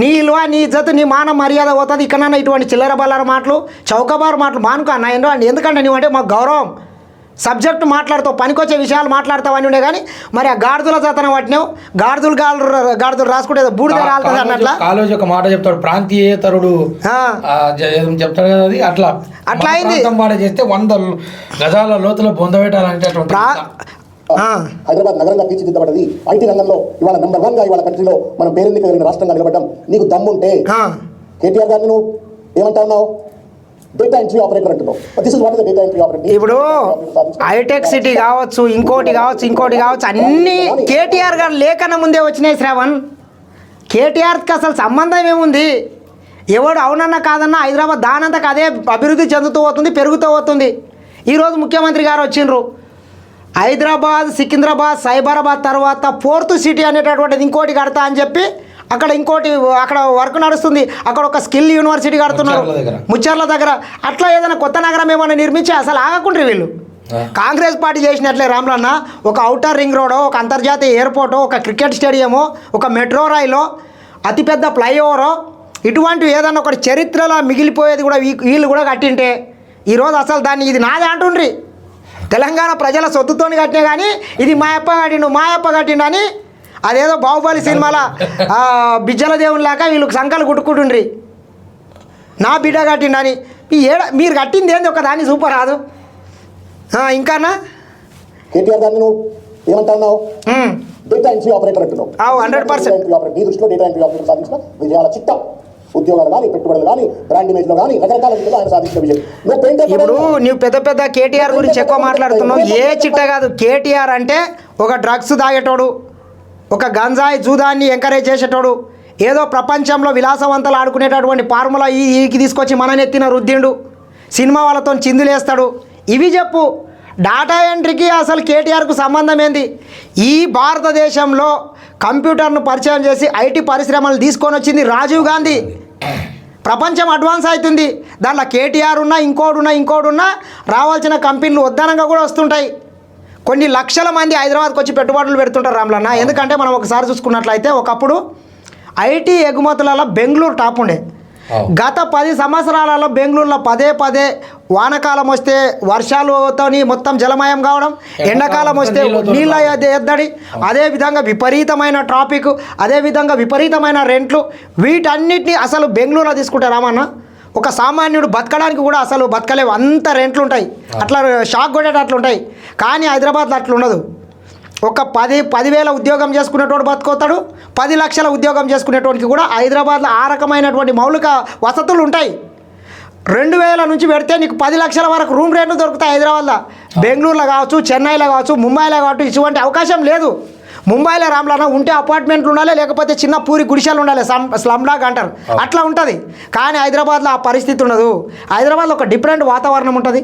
నీ ఇల్వ నీ ఇజ్జత్ నీ మాన మర్యాద పోతుంది. ఇక్కడన్నా ఇటువంటి చిల్లర బల్లర మాటలు చౌకబారు మాటలు మానుకో అన్న ఎందుకంటే నువ్వు అంటే మాకు గౌరవం. సబ్జెక్టు మాట్లాడుతావు పనికొచ్చే విషయాలు మాట్లాడతావు అని ఉండే కానీ మరి ఆ గాడిదల జతన పట్టినావు. గాడిదలు గాలు గాడిదలు రాసుకుంటే బూడిద రాలుతుంది అన్నట్ల? కాలేజ్ ఒక మాట చెప్తాడు ప్రాంతీయేతరుడు. చెప్తాడు కదా అది అట్లా. అట్లా అయింది. చేస్తే వంద గజాల లోతులో ఆ. హైదరాబాద్ నగరంగా తీర్చిదిద్దబడ్డది. ఐటీ రంగంలో ఇవాళ నెంబర్ వన్గా ఇవాళ కంట్రీలో మనం పేరెన్నిక కలిగిన రాష్ట్రంగా నిలబడ్డం. నీకు దమ్ముంటే. ఆ. కేటీఆర్ గారిని నువ్వు ఏమంటా ఉన్నావు? డేటా ఎంట్రీ ఆపరేటర్ అంటున్నావు this is what is data entry operator ఇప్పుడు హైటెక్ సిటీ కావచ్చు ఇంకోటి కావచ్చు ఇంకోటి కావచ్చు అన్నీ కేటీఆర్ గారు లేకన్నా ముందే వచ్చినాయి శ్రావణ్. కేటీఆర్కి అసలు సంబంధం ఏముంది? ఎవడు అవునన్నా కాదన్నా హైదరాబాద్ దానంతకు అదే అభివృద్ధి చెందుతూ పోతుంది పెరుగుతూ పోతుంది. ఈరోజు ముఖ్యమంత్రి గారు వచ్చిండ్రు. హైదరాబాద్ సికింద్రాబాద్ సైబరాబాద్ తర్వాత ఫోర్త్ సిటీ అనేటటువంటిది ఇంకోటి కడతా అని చెప్పి అక్కడ ఇంకోటి అక్కడ వర్క్ నడుస్తుంది. అక్కడ ఒక స్కిల్ యూనివర్సిటీ కడుతున్నారు. ముచ్చర్ల దగ్గర. అట్లా ఏదైనా కొత్త నగరం ఏమైనా నిర్మించి అసలు ఆగకుండ్రి వీళ్ళు. కాంగ్రెస్ పార్టీ చేసినట్లే రామ్లన్న ఒక అవుటర్ రింగ్ రోడ్ ఒక అంతర్జాతీయ ఎయిర్పోర్టు ఒక క్రికెట్ స్టేడియము ఒక మెట్రో రైలు అతిపెద్ద ఫ్లైఓవరు ఇటువంటివి ఏదన్నా ఒకటి చరిత్రలో మిగిలిపోయేది కూడా వీళ్ళు కూడా కట్టింటే ఈరోజు అసలు దాన్ని ఇది నాదే అంటుండ్రి. తెలంగాణ ప్రజల సొత్తుతోని కట్టినా కానీ ఇది మా అప్ప కట్టిండు మా అప్ప కట్టిండు అని అదేదో బాహుబలి సినిమాలో బిజ్జల దేవుని లాగా వీళ్ళు సంకలు కుట్టుకుంటుండ్రి. నా బిడ్డ కట్టిండని ఈ ఏడ మీరు కట్టింది ఏంది ఒక దాన్ని సూపర్ రాదు. ఇంకానా? కేటీఆర్ గారిని నువ్వు ఏమంటా ఉన్నావు ఉమ్. డేటా ఎంట్రీ ఆపరేటర్ అంటున్నావు. అవు, 100%. డేటా ఎంట్రీ ఆపరేటర్ నీ దృష్టిలో డేటా ఎంట్రీ ఆపరేటర్ సాధించిన విజయాల చిట్ట. ఉద్యోగాలు కానీ పెట్టుబడులు కానీ బ్రాండ్ ఇమేజ్లో కానీ రకరకాల విధంగా ఆయన సాధించిన విజయం. నువ్వు పెయింటర్ ఇప్పుడు నీవు పెద్ద పెద్ద కేటీఆర్ గురించి ఎక్కువ మాట్లాడుతున్నావు. ఏ చిట్ట కాదు. కేటీఆర్ అంటే ఒక డ్రగ్స్ తాగేటోడు ఒక గంజాయి జూదాన్ని ఎంకరేజ్ చేసేటోడు ఏదో ప్రపంచంలో విలాసవంతలు ఆడుకునేటటువంటి ఫార్ములా ఈ ఈకి తీసుకొచ్చి మన నెత్తిన రుద్దిండు. సినిమా వాళ్ళతో చిందులేస్తాడు. ఇవి చెప్పు డాటా ఎంట్రీకి అసలు కేటీఆర్కు సంబంధం ఏంది ఈ భారతదేశంలో కంప్యూటర్ను పరిచయం చేసి ఐటీ పరిశ్రమలు తీసుకొని వచ్చింది రాజీవ్ గాంధీ. ప్రపంచం అడ్వాన్స్ అవుతుంది. దాంట్లో కేటీఆర్ ఉన్నా ఇంకోడు ఉన్నా రావాల్సిన కంపెనీలు వద్దనంగా కూడా వస్తుంటాయి. కొన్ని లక్షల మంది హైదరాబాద్కి వచ్చి పెట్టుబడులు పెడుతుంటారు రామ్లన్న. ఎందుకంటే మనం ఒకసారి చూసుకున్నట్లయితే ఒకప్పుడు ఐటీ ఎగుమతులలో బెంగళూరు టాప్ ఉండే. గత పది సంవత్సరాలలో బెంగళూరులో పదే పదే వానకాలం వస్తే వర్షాలతోని మొత్తం జలమయం కావడం ఎండాకాలం వస్తే నీళ్ళ ఎద్ద- ఎద్దడి అదే విధంగా విపరీతమైన ట్రాఫిక్ అదే విధంగా విపరీతమైన రెంట్లు వీటన్నిటిని అసలు బెంగళూరులో తీసుకుంటే రామన్న ఒక సామాన్యుడు బతకడానికి కూడా అసలు బతకలేవు. అంత రెంట్లు ఉంటాయి. అట్లా షాక్ కొట్టేటట్లు ఉంటాయి కానీ హైదరాబాద్లో అట్లా ఉండదు. ఒక పది పదివేల ఉద్యోగం చేసుకునేటోడు బతుకోతాడు పది లక్షల ఉద్యోగం చేసుకునేటోడికి కూడా హైదరాబాద్లో ఆ రకమైనటువంటి మౌలిక వసతులు ఉంటాయి. రెండు వేల నుంచి పెడితే నీకు పది లక్షల వరకు రూమ్ రెంట్లు దొరుకుతాయి హైదరాబాద్లో. బెంగళూరులో కావచ్చు చెన్నైలో కావచ్చు ముంబైలో కావచ్చు ఇటువంటి అవకాశం లేదు. ముంబైలో రామ్లానా ఉంటే అపార్ట్మెంట్లు ఉండాలి లేకపోతే చిన్న పూరి గుడిసెలు ఉండాలి స్లమ్ డాగ్ అంటారు. అట్లా ఉంటుంది. కానీ హైదరాబాద్లో ఆ పరిస్థితి ఉండదు. హైదరాబాద్లో ఒక డిఫరెంట్ వాతావరణం ఉంటుంది.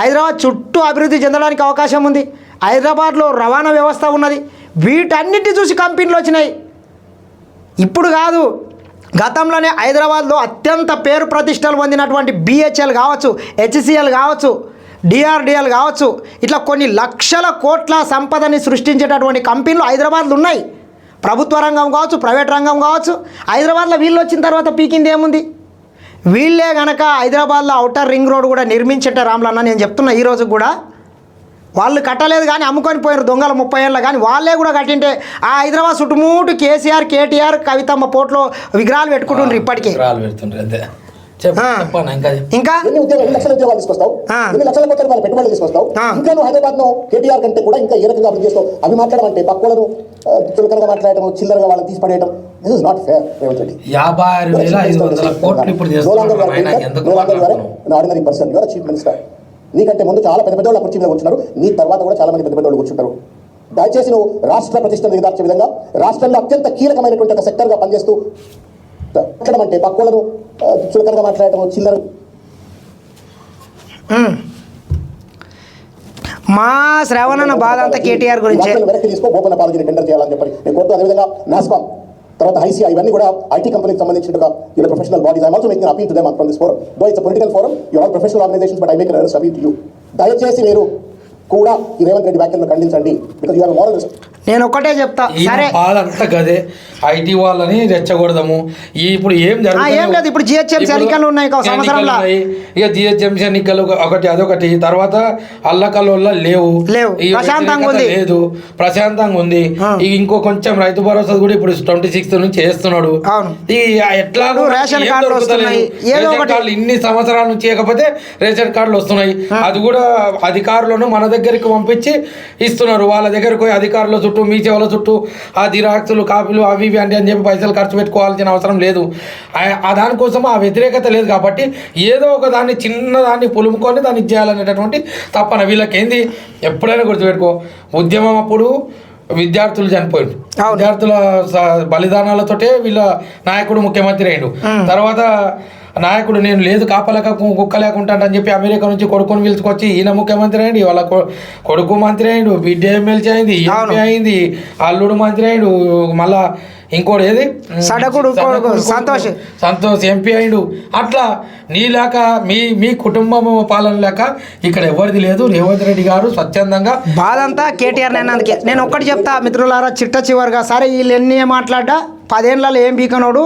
హైదరాబాద్ చుట్టూ అభివృద్ధి చెందడానికి అవకాశం ఉంది. హైదరాబాద్లో రవాణా వ్యవస్థ ఉన్నది. వీటన్నిటి చూసి కంపెనీలు వచ్చినాయి. ఇప్పుడు కాదు గతంలోనే హైదరాబాద్లో అత్యంత పేరు ప్రతిష్టలు పొందినటువంటి బిహెచ్ఎల్ కావచ్చు హెచ్సిఎల్ కావచ్చు డిఆర్డిఎల్ కావచ్చు. ఇట్లా కొన్ని లక్షల కోట్ల సంపదని సృష్టించేటటువంటి కంపెనీలు హైదరాబాద్లో ఉన్నాయి. ప్రభుత్వ రంగం కావచ్చు ప్రైవేట్ రంగం కావచ్చు హైదరాబాద్లో వీళ్ళు వచ్చిన తర్వాత పీకింది ఏముంది? వీళ్ళే గనక హైదరాబాద్లో అవుటర్ రింగ్ రోడ్ కూడా నిర్మించట రామ్లన్న నేను చెప్తున్నా ఈ రోజు కూడా. వాళ్ళు కట్టలేదు కానీ అమ్ముకొని పోయారు దొంగల ముప్పై ఏళ్ళ కానీ వాళ్ళే కూడా కట్టింటే ఆ హైదరాబాద్ చుట్టుముట్టు కేసీఆర్ కేటీఆర్ కవితమ్మ పోట్లో విగ్రహాలు పెట్టుకుంటుండ్రు ఇప్పటికీ. ఇంకా ఉద్యోగాలు లక్షల తీసుకొస్తావు? ఆ. ఎన్ని లక్షల కోట్ల రూపాయల పెట్టుబడులు తీసుకొస్తావు? ఆ. ఇంకా నువ్వు హైదరాబాద్ను కేటీఆర్ కంటే కూడా ఇంకా ఏ రకంగా అభివృద్ధి చేస్తావు? అవి మాట్లాడడం అంటే పక్కలను చులకనగా మాట్లాడటం చిల్లరగా వాళ్ళని తీసి పడేయడం this is not fair Revanth Reddy. యాభై ఆరు వేల ఐదు వందల కోట్లు ఇప్పుడు చేస్తున్నారు ఆయన ఎందుకు మాట్లాడుతున్నావు? Ordinary person your chief minister నీకంటే ముందు చాలా పెద్ద పెద్ద వాళ్ళు కుర్చీ మీద కూర్చున్నారు. నీ తర్వాత కూడా చాలా మంది పెద్ద పెద్ద వాళ్ళు కూర్చుంటారు. దయచేసి నువ్వు రాష్ట్ర ప్రతిష్టను దిగదార్చే విధంగా రాష్ట్రంలో అత్యంత కీలకమైనటువంటి ఒక సెక్టర్గా పనిచేస్తూ మాట్లాడడం అంటే పక్కలను చులకనగా మాట్లాడటం చిల్లర. మా శ్రవణన బాధ అంతా కేటీఆర్ గురించే. వెనక్కి తీసుకో ఓపెన్ అపాలజీని టెండర్ చేయాలని చెప్పి నేను కోరుతూ అదేవిధంగా నాస్కామ్ తర్వాత ఐసీఐ ఇవన్నీ కూడా ఐటీ కంపెనీకి సంబంధించిన your professional bodies I'm also making appeal to them from this forum though it's political forum you all professional organisations but I make an appeal to you దయచేసి మీరు కూడా ఈ రేవంత్ రెడ్డి వ్యాఖ్యలను ఖండించండి బికాజ్ యూఆర్ మోరల్ నేను ఒక్కటే చెప్తా ఈ సరే బాధ అంతా గదే ఐటీ వాళ్ళని రెచ్చగొడదాము ఈ ఇప్పుడు ఏం జరుగుతుంది ఏం లేదు, ఇప్పుడు GHMC ఎన్నికలు ఉన్నాయి ఒక సంవత్సరంలో. ఇక జిహెచ్ఎంసీ ఎన్నికలు ఒకటి అదొకటి తర్వాత అల్లకల్లోల లేవు లేవు. ప్రశాంతంగా ఉంది. లేదు ప్రశాంతంగా ఉంది. ఇక కొంచెం రైతు భరోసా కూడా ఇప్పుడు ట్వంటీ సిక్స్త్ నుంచి చేస్తున్నాడు అవును. ఈ ఎట్లా రేషన్ కార్డులు. వస్తున్నాయి. ఏదో రేషన్ ఒకటి. కార్డులు ఇన్ని సంవత్సరాల నుంచి ఇవ్వకపోతే రేషన్ కార్డులు వస్తున్నాయి అది కూడా అధికారులను మన దగ్గరికి పంపించి ఇస్తున్నారు. వాళ్ళ దగ్గరకు పోయి అధికారుల చుట్టూ మీ చెవుల చుట్టూ ఆ దిరాక్తులు కాపీలు అవి ఇవి అంటే అని చెప్పి పైసలు ఖర్చు పెట్టుకోవాల్సిన అవసరం లేదు. ఆ- దానికోసం ఆ వ్యతిరేకత లేదు కాబట్టి ఏదో ఒక దాన్ని చిన్న దాన్ని పులుముకొని దాన్ని చేయాలనేటటువంటి తప్పన. వీళ్ళకేంది? ఎప్పుడైనా గుర్తుపెట్టుకో ఉద్యమం అప్పుడు విద్యార్థులు చనిపోయిండు. విద్యార్థుల బలిదానాలతోటే వీళ్ళ నాయకుడు ముఖ్యమంత్రి అయిండు తర్వాత నాయకుడు నేను లేదు కాపలేక కుక్క లేకుండా అని చెప్పి అమెరికా నుంచి కొడుకుని పిలుచుకొచ్చి ఈయన ముఖ్యమంత్రి అయింది వాళ్ళ కొడుకు మంత్రి అయిండు బిడ్డ ఎమ్మెల్సీ అయింది. అయింది అల్లుడు మంత్రి అయిండు మళ్ళా ఇంకోటి ఏది? సడకుడు సంతోష్. సంతోష్ ఎంపీ అయిండు. అట్లా నీ లేక మీ మీ కుటుంబం పాలన లేక ఇక్కడ ఎవరిది లేదు. రేవంత్ రెడ్డి గారు స్వచ్ఛందంగా బాధ అంతా కేటీఆర్ నేను అందుకే నేను ఒక్కటి చెప్తా మిత్రులారా చిట్ట చివరిగా. సరే వీళ్ళు ఎన్ని మాట్లాడ్డా? పదేళ్ళలో ఏం బీకనోడు?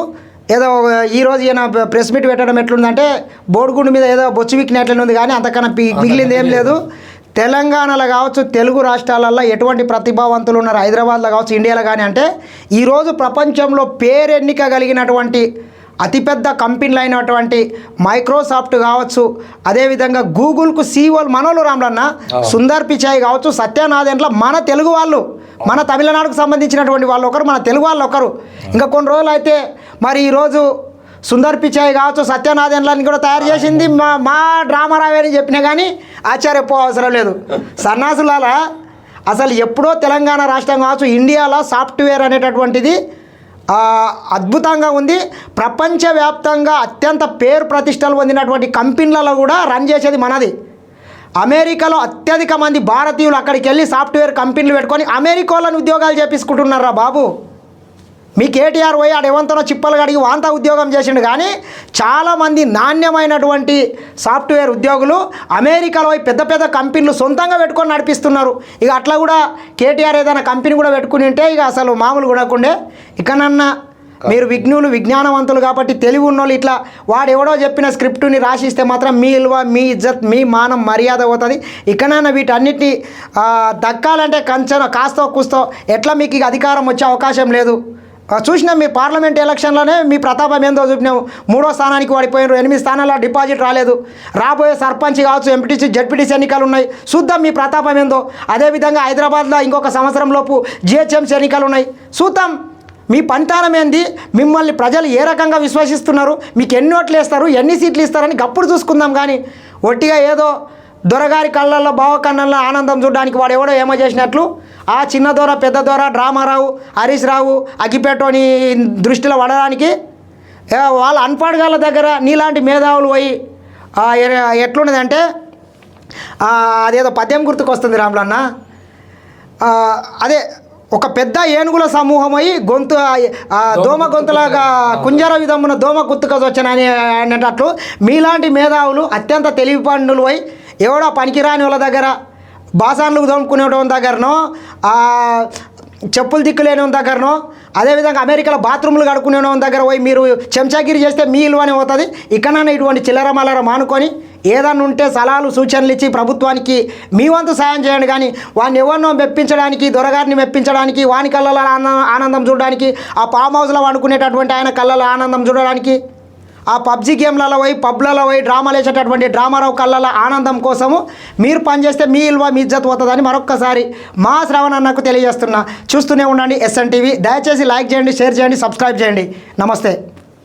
ఏదో ఈ రోజు ఈయన ప్రెస్ మీట్ పెట్టడం ఎట్లుందంటే బోడిగుండు మీద ఏదో బొచ్చు విక్కినట్లనే ఉంది కానీ అంతకన్నా పి- మిగిలింది ఏం లేదు. తెలంగాణలో కావచ్చు తెలుగు రాష్ట్రాలలో ఎటువంటి ప్రతిభావంతులు ఉన్నారు? హైదరాబాద్లో కావచ్చు ఇండియాలో కానీ అంటే ఈరోజు ప్రపంచంలో పేరెన్నిక కలిగినటువంటి అతిపెద్ద కంపెనీలు అయినటువంటి మైక్రోసాఫ్ట్ కావచ్చు అదేవిధంగా గూగుల్కు సీఓలు మనోళ్ళు రామ్లన్న సుందర్ పిచాయ్ కావచ్చు సత్యనాథెంట్ల మన తెలుగు వాళ్ళు మన తమిళనాడుకు సంబంధించినటువంటి వాళ్ళు ఒకరు మన తెలుగు వాళ్ళు ఒకరు. ఇంకా కొన్ని రోజులు అయితే మరి ఈరోజు సుందర్ పిచాయ్ కావచ్చు సత్యనాథన్లని కూడా తయారు చేసింది మా మా డ్రామారావే అని చెప్పినా కానీ ఆశ్చర్యపో అవసరం లేదు. సన్నాసులాల అసలు ఎప్పుడో తెలంగాణ రాష్ట్రం కావచ్చు ఇండియాలో సాఫ్ట్వేర్ అనేటటువంటిది అద్భుతంగా ఉంది. ప్రపంచవ్యాప్తంగా అత్యంత పేరు ప్రతిష్టలు పొందినటువంటి కంపెనీలలో కూడా రన్ చేసేది మనది. అమెరికాలో అత్యధిక మంది భారతీయులు అక్కడికి వెళ్ళి సాఫ్ట్వేర్ కంపెనీలు పెట్టుకొని అమెరికాలోని ఉద్యోగాలు చేపించుకుంటున్నారా బాబు? మీ కేటీఆర్ పోయి ఆడ ఏమంతనో చిప్పలు కడిగి వాంత ఉద్యోగం చేసిండు. కానీ చాలామంది నాణ్యమైనటువంటి సాఫ్ట్వేర్ ఉద్యోగులు అమెరికాలో పెద్ద పెద్ద కంపెనీలు సొంతంగా పెట్టుకొని నడిపిస్తున్నారు. ఇక అట్లా కూడా కేటీఆర్ ఏదైనా కంపెనీ కూడా పెట్టుకుని ఉంటే ఇక అసలు మామూలు ఉండకుండే ఇకనన్నా మీరు విఘ్నులు విజ్ఞానవంతులు కాబట్టి తెలివి ఉన్నోళ్ళు ఇట్లా వాడు ఎవడో చెప్పిన స్క్రిప్టుని రాసిస్తే మాత్రం మీ విలువ మీ ఇజ్జత్ మీ మానం మర్యాద అవుతుంది ఇకనైనా వీటన్నిటిని దక్కాలంటే కంచన కాస్తో కూస్తో ఎట్లా మీకు ఇక అధికారం వచ్చే అవకాశం లేదు. చూసినాం మీ పార్లమెంట్ ఎలక్షన్లోనే మీ ప్రతాపం ఏందో చూపినాం మూడో స్థానానికి పడిపోయినారు ఎనిమిది స్థానాల్లో డిపాజిట్ రాలేదు. రాబోయే సర్పంచ్ కావచ్చు ఎంపీటీసీ జడ్పీటీసీ ఎన్నికలు ఉన్నాయి. చూద్దాం మీ ప్రతాపం ఏందో. అదేవిధంగా హైదరాబాద్లో ఇంకొక సంవత్సరం లోపు జిహెచ్ఎంసీ ఎన్నికలు ఉన్నాయి. చూద్దాం. మీ పనితనం ఏంది? మిమ్మల్ని ప్రజలు ఏ రకంగా విశ్వసిస్తున్నారు? మీకు ఎన్ని ఓట్లు వేస్తారు? ఎన్ని సీట్లు ఇస్తారని గప్పుడు చూసుకుందాం కానీ. ఒట్టిగా ఏదో దొరగారి కళ్ళల్లో బావ కళ్ళల్లో ఆనందం చూడడానికి వాడు ఎవడో ఏమో చేసినట్లు ఆ చిన్న దొర పెద్ద దొర డ్రామారావు హరీష్ రావు అగ్గిపెట్టోని దృష్టిలో పడడానికి వాళ్ళ అన్పాడుగాళ్ళ దగ్గర నీలాంటి మేధావులు పోయి ఎట్లున్నదంటే అదేదో పద్యం గుర్తుకొస్తుంది రాములన్న. అదే ఒక పెద్ద ఏనుగుల సమూహమై గొంతు దోమ గొంతులాగా కుంజర విధమున దోమ గుర్తుకొచ్చి వచ్చాను అని అనేటట్లు మీలాంటి మేధావులు అత్యంత తెలివి పండులు పోయి ఎవడో పనికిరాని వాళ్ళ దగ్గర బాసాన్లు తోముకునేటం దగ్గరనో చెప్పులు దిక్కులేని దగ్గరనో అదేవిధంగా అమెరికాలో బాత్రూములు కడుక్కునే వాళ్ళ దగ్గర పోయి మీరు చెంచాగిరి చేస్తే మీ ఇల్వనే అవుతుంది ఇక్కడనే ఇటువంటి చిల్లర మల్లర మానుకొని ఏదన్నా ఉంటే సలహాలు సూచనలు ఇచ్చి ప్రభుత్వానికి మీ వంతు సాయం చేయండి. కానీ వాడిని ఎవరినో మెప్పించడానికి దొరగారిని మెప్పించడానికి వాని కళ్ళలో ఆనందం ఆనందం చూడడానికి ఆ ఫామ్ హౌస్లో వండుకునేటటువంటి ఆయన కళ్ళలో ఆనందం చూడడానికి ఆ పబ్జి గేమ్లలో పోయి పబ్లలో పోయి డ్రామాలు వేసేటటువంటి డ్రామారావు కళ్ళలో ఆనందం కోసము మీరు పనిచేస్తే మీ ఇల్వ మీ ఇజ్జత్ పోతుందని మరొక్కసారి మా శ్రవణ అన్నకు తెలియజేస్తున్నా. చూస్తూనే ఉండండి ఎస్ఎన్ టీవీ. దయచేసి లైక్ చేయండి షేర్ చేయండి సబ్స్క్రైబ్ చేయండి. నమస్తే.